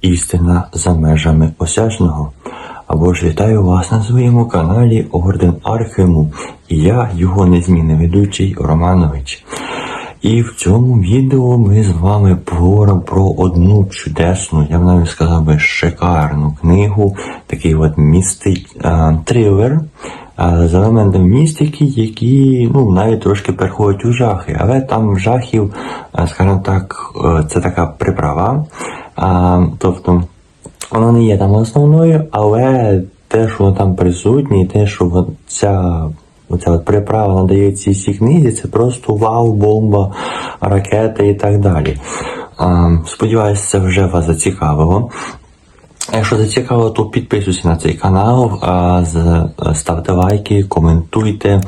Істина за межами осяжного. Або ж вітаю вас на своєму каналі Орден Архиму. І я, його незмінний ведучий Романович. І в цьому відео ми з вами поговоримо про одну чудесну, я б навіть сказав би шикарну книгу, такий от містик трилер з елементом містики, які ну, навіть трошки переходять у жахи. Але там жахів, скажімо так, е, це така приправа. А, тобто вона не є там основною, але те, що воно там присутнє, і те, що ця, оця от приправа надає цій книзі, це просто вау, бомба, ракета і так далі. А, сподіваюся, це вже вас зацікавило. Якщо зацікавило, то підписуйся на цей канал, ставте лайки, коментуйте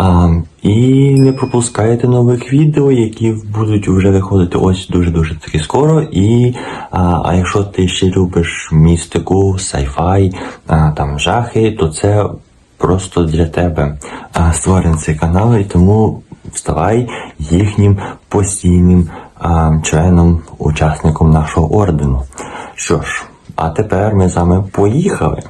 а, і не пропускайте нових відео, які будуть вже виходити ось дуже-дуже таки скоро. І а, а якщо ти ще любиш містику, сайфай, там жахи, то це просто для тебе а, створений цей канал, і тому ставай їхнім постійним а, членом, учасником нашого ордену. Що ж, а тепер ми з вами поїхали.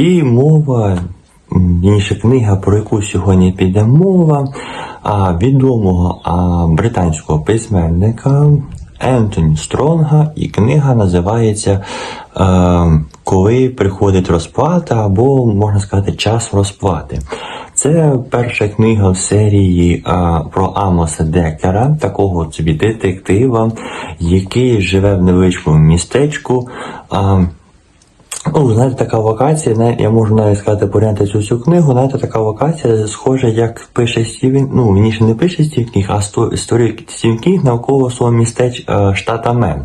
І мова, інша книга, про яку сьогодні піде мова, відомого британського письменника Ентоні Стронга, і книга називається е, Коли приходить розплата, або можна сказати, час розплати. Це перша книга в серії а, про Амоса Декера, такого собі детектива, який живе в невеличкому містечку. А, Ну, знаєте, така локація, не- я можу навіть сказати, порівняти цю всю книгу, знаєте, така локація схожа, як пише Стівен, ну, він ще не пише Стівен Кінг, а сто, історію Стівен Кінг навколо свого містеч е, штата Мен.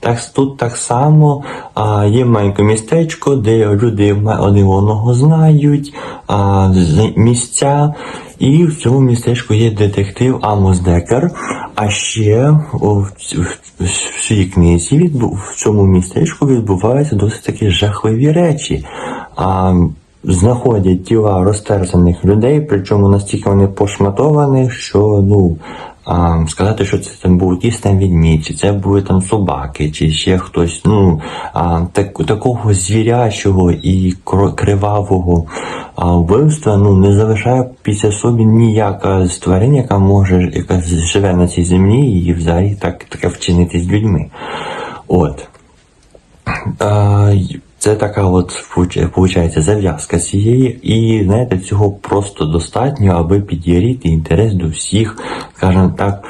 Так, тут так само а, є маленьке містечко, де люди один одного знають, а, місця, і в цьому містечку є детектив Амос Декер. А ще в, цій книзі в цьому містечку відбуваються досить такі жахливі речі. А, знаходять тіла розтерзаних людей, причому настільки вони пошматовані, що ну. А, сказати, що це там був якийсь там відмідь, чи це були там собаки, чи ще хтось, ну а, так, такого звірячого і кривавого а, вбивства ну, не залишає після собі ніяка тварин, яка може, яка живе на цій землі, і взагалі так таке вчинити з людьми. От. А, Це така от виходить зав'язка цієї, і знаєте, цього просто достатньо, аби підігріти інтерес до всіх, скажімо так,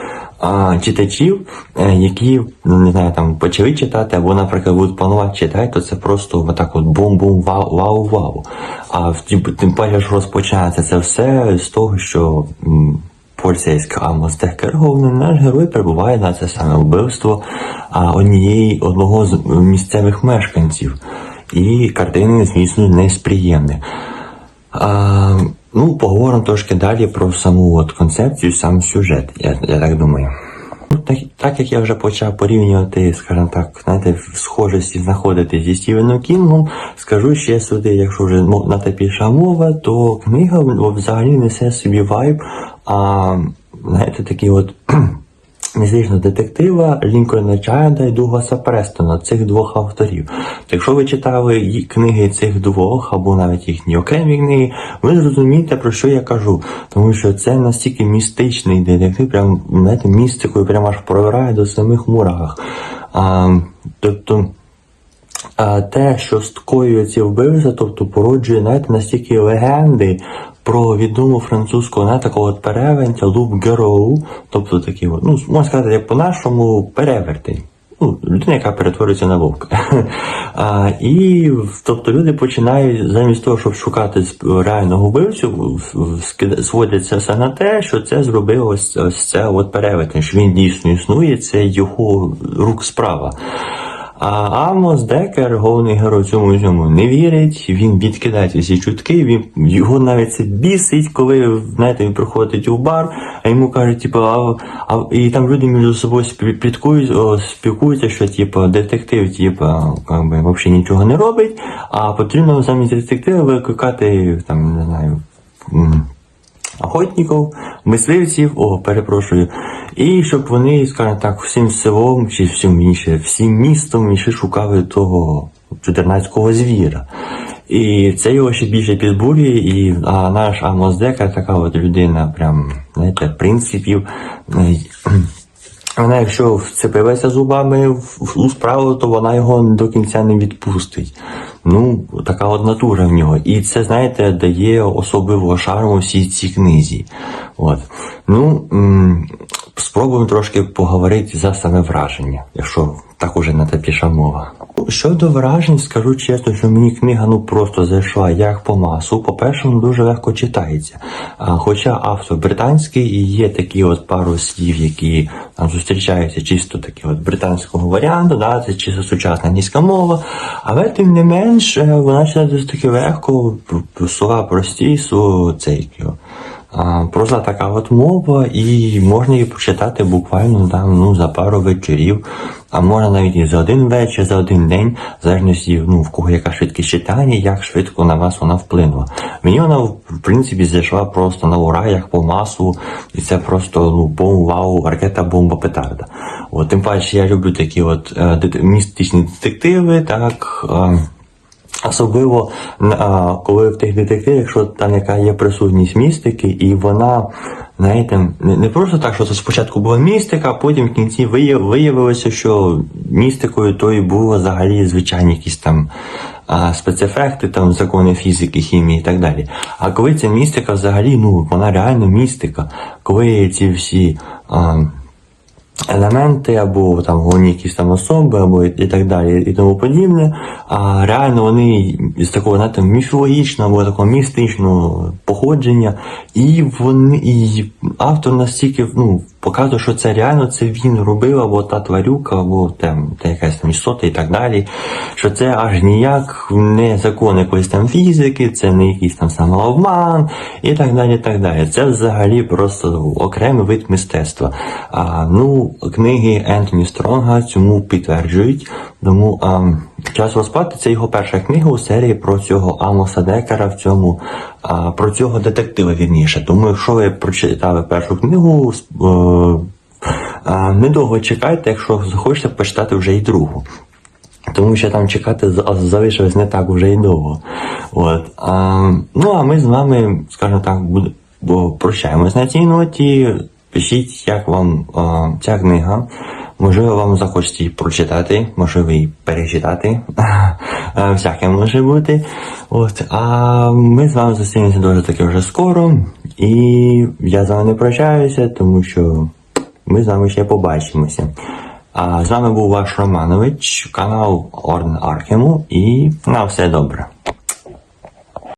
читачів, е, які не знаю, там почали читати, або, наприклад, будуть планувати читати, то це просто отак от бум-бум, вау, вау, вау. А тим, паче, що розпочинається це все з того, що. Поліцейська Амос Декер, наш герой перебуває на це саме вбивство однієї одного з місцевих мешканців. І картини, звісно, не сприємні. А, ну, поговоримо трошки далі про саму от концепцію, сам сюжет, я, я так думаю. Ну, Так, так як я вже почав порівнювати, скажімо так, знаєте, в схожості знаходити зі Стівеном Кінгом, скажу ще сюди, якщо вже на те піша мова, то книга взагалі несе собі вайб, а, знаєте, такий от містичного детектива Лінкольна Чайда і Дугласа Престона, цих двох авторів. Якщо ви читали книги цих двох, або навіть їхні окремі книги, ви зрозумієте, про що я кажу. Тому що це настільки містичний детектив, прям знаєте, містикою прямо аж провирає до самих мурах. А, тобто. Те, що скоює ці вбивства, тобто породжує знаєте, настільки легенди про відому французького знаєте, такого от перевертня Луп Героу, тобто такий, ну, можна сказати, як по-нашому перевертень. Ну, людина, яка перетворюється на вовка. А, і тобто люди починають замість того, щоб шукати реального вбивцю, сводяться все на те, що це зробив ось, ось це от перевертень, що він дійсно існує, це його рук справа. А Амос Декер, головний герой цьому цьому, не вірить, він відкидає всі чутки, він його навіть це бісить, коли знаєте, він приходить у бар, а йому кажуть, типу, а, а і там люди між собою спі- спілкуються, що типу, детектив, типу, как би, взагалі нічого не робить, а потрібно замість детектива викликати там, не знаю. Охотників, мисливців, о, перепрошую, і щоб вони, скажімо так, всім селом чи всім інше, всім містом ще шукали того чудернацького звіра. І це його ще більше підбурює, і а наш Амос Дека така от людина, прям, знаєте, принципів. е, Вона, якщо вцепилася зубами в, в- справу, то вона його до кінця не відпустить. Ну, така от натура в нього. І це, знаєте, дає особливого шарму всій цій книзі. От. Ну, спробуємо трошки поговорити за саме враження, якщо так уже на те піша мова. Щодо вражень, скажу чесно, що мені книга ну просто зайшла як по масу. По-перше, ну, дуже легко читається. А, хоча автор британський і є такі от пару слів, які там зустрічаються чисто такі от британського варіанту, да, це чисто сучасна англійська мова. Але тим не менш, е, вона читається таки легко, слова прості, цей. Просто така от мова, і можна її прочитати буквально там, ну, за пару вечорів, а можна навіть і за один вечір, за один день, в залежності, ну, в кого яка швидкість читання, як швидко на вас вона вплинула. Мені вона, в принципі, зайшла просто на ура, як по масу, і це просто ну, бом, ракета, бомба, петарда. От, тим паче я люблю такі от е, містичні детективи, так. Е, Особливо коли в тих детективах, якщо там яка є присутність містики, і вона, знаєте, не, просто так, що це спочатку була містика, а потім в кінці виявилося, що містикою то і було взагалі звичайні якісь там спецефекти, там закони фізики, хімії і так далі. А коли ця містика взагалі, ну вона реально містика, коли ці всі. А, елементи, або там головні якісь там особи, або і, і так далі, і тому подібне. А реально вони з такого знаєте, міфологічного або такого містичного походження, і вони і автор настільки ну, показує, що це реально це він робив, або та тварюка, або там та якась там істота і так далі. Що це аж ніяк не закон якоїсь там фізики, це не якийсь там самообман і так далі. так далі. Це взагалі просто окремий вид мистецтва. А, ну, книги Ентоні Стронга цьому підтверджують. Тому а, час розпати це його перша книга у серії про цього Амоса Декера в цьому а, про цього детектива вірніше. Тому, якщо ви прочитали першу книгу, е, недовго чекайте, якщо захочете почитати вже і другу. Тому що там чекати залишилось не так уже й довго. От. А, ну а ми з вами, скажімо так, прощаємось на цій ноті. Пишіть, як вам а, ця книга. Можливо, вам захочеться її прочитати, можливо, її перечитати. Всяке може бути. От. А ми з вами зустрінемося дуже таки вже скоро. І я з вами не прощаюся, тому що ми з вами ще побачимося. А з вами був ваш Романович, канал Орн Архему, і на все добре.